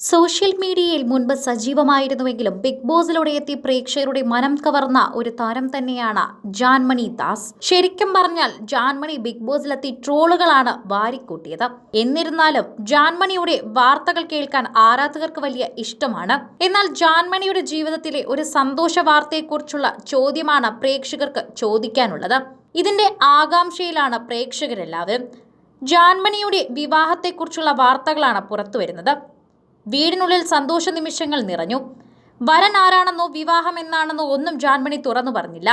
Social മീഡിയയിൽ മുൻപ് സജീവമായിരുന്നുവെങ്കിലും big ബോസിലൂടെ എത്തി പ്രേക്ഷകരുടെ മനം കവർന്ന ഒരു താരം തന്നെയാണ് ജാൻമണി ദാസ്. ശരിക്കും പറഞ്ഞാൽ ജാൻമണി ബിഗ് ബോസിലെത്തി ട്രോളുകളാണ് വാരിക്കൂട്ടിയത്. എന്നിരുന്നാലും ജാൻമണിയുടെ വാർത്തകൾ കേൾക്കാൻ ആരാധകർക്ക് വലിയ ഇഷ്ടമാണ്. എന്നാൽ ജാൻമണിയുടെ ജീവിതത്തിലെ ഒരു സന്തോഷ വാർത്തയെക്കുറിച്ചുള്ള ചോദ്യമാണ് പ്രേക്ഷകർക്ക് ചോദിക്കാനുള്ളത്. ഇതിന്റെ ആകാംക്ഷയിലാണ് പ്രേക്ഷകരെല്ലാവരും ജാൻമണിയുടെ വിവാഹത്തെക്കുറിച്ചുള്ള വാർത്തകളാണ് പുറത്തുവരുന്നത്. വീടിനുള്ളിൽ സന്തോഷ നിമിഷങ്ങൾ നിറഞ്ഞു. വരൻ ആരാണെന്നോ വിവാഹം എന്നാണെന്നോ ഒന്നും ജാൻമണി തുറന്നു പറഞ്ഞില്ല.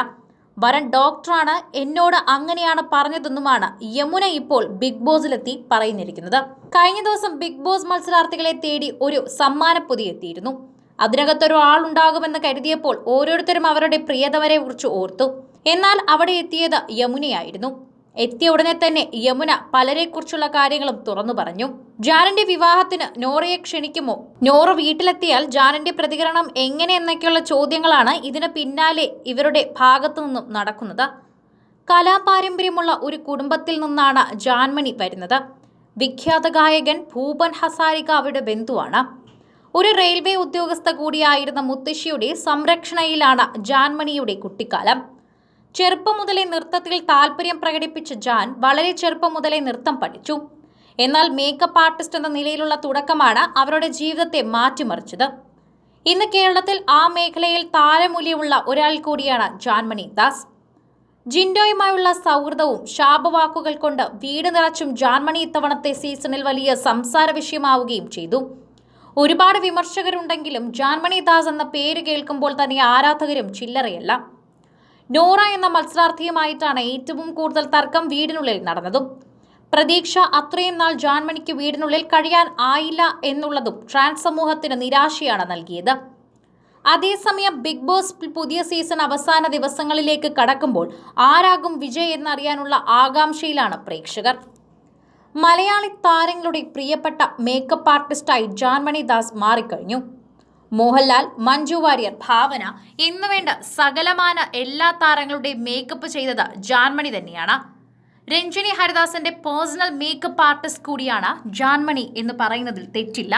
വരൻ ഡോക്ടറാണ് എന്നോട് അങ്ങനെയാണ് പറഞ്ഞതെന്നുമാണ് യമുന ഇപ്പോൾ ബിഗ് ബോസിലെത്തി പറയുന്നിരിക്കുന്നത്. കഴിഞ്ഞ ദിവസം ബിഗ് ബോസ് മത്സരാർത്ഥികളെ തേടി ഒരു സമ്മാനപ്പൊതി എത്തിയിരുന്നു. അതിനകത്തൊരു ആളുണ്ടാകുമെന്ന് കരുതിയപ്പോൾ ഓരോരുത്തരും അവരുടെ പ്രിയതമരെ കുറിച്ച് ഓർത്തു. എന്നാൽ അവിടെ എത്തിയത് യമുനയായിരുന്നു. എത്തിയ ഉടനെ തന്നെ യമുന പലരെക്കുറിച്ചുള്ള കാര്യങ്ങളും തുറന്നു പറഞ്ഞു. ജാനന്റെ വിവാഹത്തിന് നോറയെ ക്ഷണിക്കുമോ? നോറ വീട്ടിലെത്തിയാൽ ജാനന്റെ പ്രതികരണം എങ്ങനെ എന്നൊക്കെയുള്ള ചോദ്യങ്ങളാണ് ഇതിന് പിന്നാലെ ഇവരുടെ ഭാഗത്തു നിന്നും നടക്കുന്നത്. കലാപാരമ്പര്യമുള്ള ഒരു കുടുംബത്തിൽ നിന്നാണ് ജാൻമണി വരുന്നത്. വിഖ്യാത ഗായകൻ ഭൂപൻ ഹസാരിക അവരുടെ ബന്ധുവാണ്. ഒരു റെയിൽവേ ഉദ്യോഗസ്ഥ കൂടിയായിരുന്ന മുത്തശ്ശിയുടെ സംരക്ഷണയിലാണ് ജാൻമണിയുടെ കുട്ടിക്കാലം. ചെറുപ്പം മുതലേ നൃത്തത്തിൽ താല്പര്യം പ്രകടിപ്പിച്ച ജാൻ വളരെ ചെറുപ്പം മുതലേ നൃത്തം പഠിച്ചു. എന്നാൽ മേക്കപ്പ് ആർട്ടിസ്റ്റ് എന്ന നിലയിലുള്ള തുടക്കമാണ് അവരുടെ ജീവിതത്തെ മാറ്റിമറിച്ചത്. ഇന്ന് കേരളത്തിൽ ആ മേഖലയിൽ താരമൂല്യമുള്ള ഒരാൾ കൂടിയാണ് ജാൻമണി ദാസ് ജിൻഡോയുമായുള്ള സൗഹൃദവും ശാപവാക്കുകൾ കൊണ്ട് വീട് നിറച്ചും ജാൻമണി ഇത്തവണത്തെ സീസണിൽ വലിയ സംസാര വിഷയമാവുകയും ചെയ്തു. ഒരുപാട് വിമർശകരുണ്ടെങ്കിലും ജാൻമണി ദാസ് എന്ന പേര് കേൾക്കുമ്പോൾ തന്നെ ആരാധകരും ചില്ലറയല്ല. നോറ എന്ന മത്സരാർത്ഥിയുമായിട്ടാണ് ഏറ്റവും കൂടുതൽ തർക്കം വീടിനുള്ളിൽ നടന്നതും. പ്രതീക്ഷ അത്രയും നാൾ ജാൻമണിക്ക് വീടിനുള്ളിൽ കഴിയാൻ ആയില്ല എന്നുള്ളതും ട്രാൻസ് സമൂഹത്തിന് നിരാശയാണ് നൽകിയത്. അതേസമയം ബിഗ് ബോസ് പുതിയ സീസൺ അവസാന ദിവസങ്ങളിലേക്ക് കടക്കുമ്പോൾ ആരാകും വിജയ് എന്നറിയാനുള്ള ആകാംക്ഷയിലാണ് പ്രേക്ഷകർ. മലയാളി താരങ്ങളുടെ പ്രിയപ്പെട്ട മേക്കപ്പ് ആർട്ടിസ്റ്റായി ജാൻമണി ദാസ് മാറിക്കഴിഞ്ഞു. മോഹൻലാൽ മഞ്ജു വാര്യർ ഭാവന എന്നുവേണ്ട സകലമാന എല്ലാ താരങ്ങളുടെയും മേക്കപ്പ് ചെയ്തത് ജാൻമണി തന്നെയാണ്. രഞ്ജിനി ഹരിദാസിന്റെ പേഴ്സണൽ മേക്കപ്പ് ആർട്ടിസ്റ്റ് കൂടിയാണ് ജാൻമണി എന്ന് പറയുന്നതിൽ തെറ്റില്ല.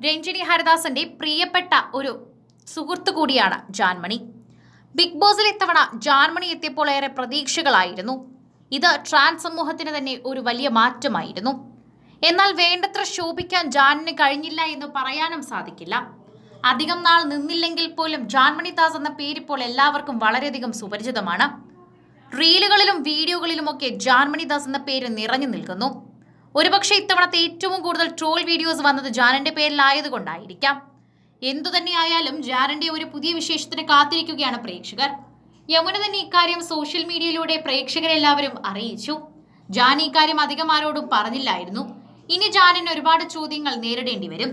രഞ്ജിനി ഹരിദാസിന്റെ പ്രിയപ്പെട്ട ഒരു സുഹൃത്തു കൂടിയാണ് ജാൻമണി. ബിഗ് ബോസിൽ ഇത്തവണ ജാൻമണി എത്തിയപ്പോൾ ഏറെ പ്രതീക്ഷകളായിരുന്നു. ഇത് ട്രാൻസ് സമൂഹത്തിന് തന്നെ ഒരു വലിയ മാറ്റമായിരുന്നു. എന്നാൽ വേണ്ടത്ര ശോഭിക്കാൻ ജാനിന് കഴിഞ്ഞില്ല എന്ന് പറയാനും സാധിക്കില്ല. അധികം നാൾ നിന്നില്ലെങ്കിൽ പോലും ജാൻമണി ദാസ് എന്ന പേര് ഇപ്പോൾ എല്ലാവർക്കും വളരെയധികം സുപരിചിതമാണ്. റീലുകളിലും വീഡിയോകളിലുമൊക്കെ ജാൻമണി ദാസ് എന്ന പേര് നിറഞ്ഞു നിൽക്കുന്നു. ഒരുപക്ഷെ ഇത്തവണത്തെ ഏറ്റവും കൂടുതൽ ട്രോൾ വീഡിയോസ് വന്നത് ജാനന്റെ പേരിലായതുകൊണ്ടായിരിക്കാം. എന്തുതന്നെയായാലും ജാനന്റെ ഒരു പുതിയ വിശേഷത്തിന് കാത്തിരിക്കുകയാണ് പ്രേക്ഷകർ. യമുന തന്നെ ഇക്കാര്യം സോഷ്യൽ മീഡിയയിലൂടെ പ്രേക്ഷകരെല്ലാവരും അറിയിച്ചു. ജാൻ ഇക്കാര്യം അധികം ആരോടും പറഞ്ഞില്ലായിരുന്നു. ഇനി ജാനിന് ഒരുപാട് ചോദ്യങ്ങൾ നേരിടേണ്ടി വരും.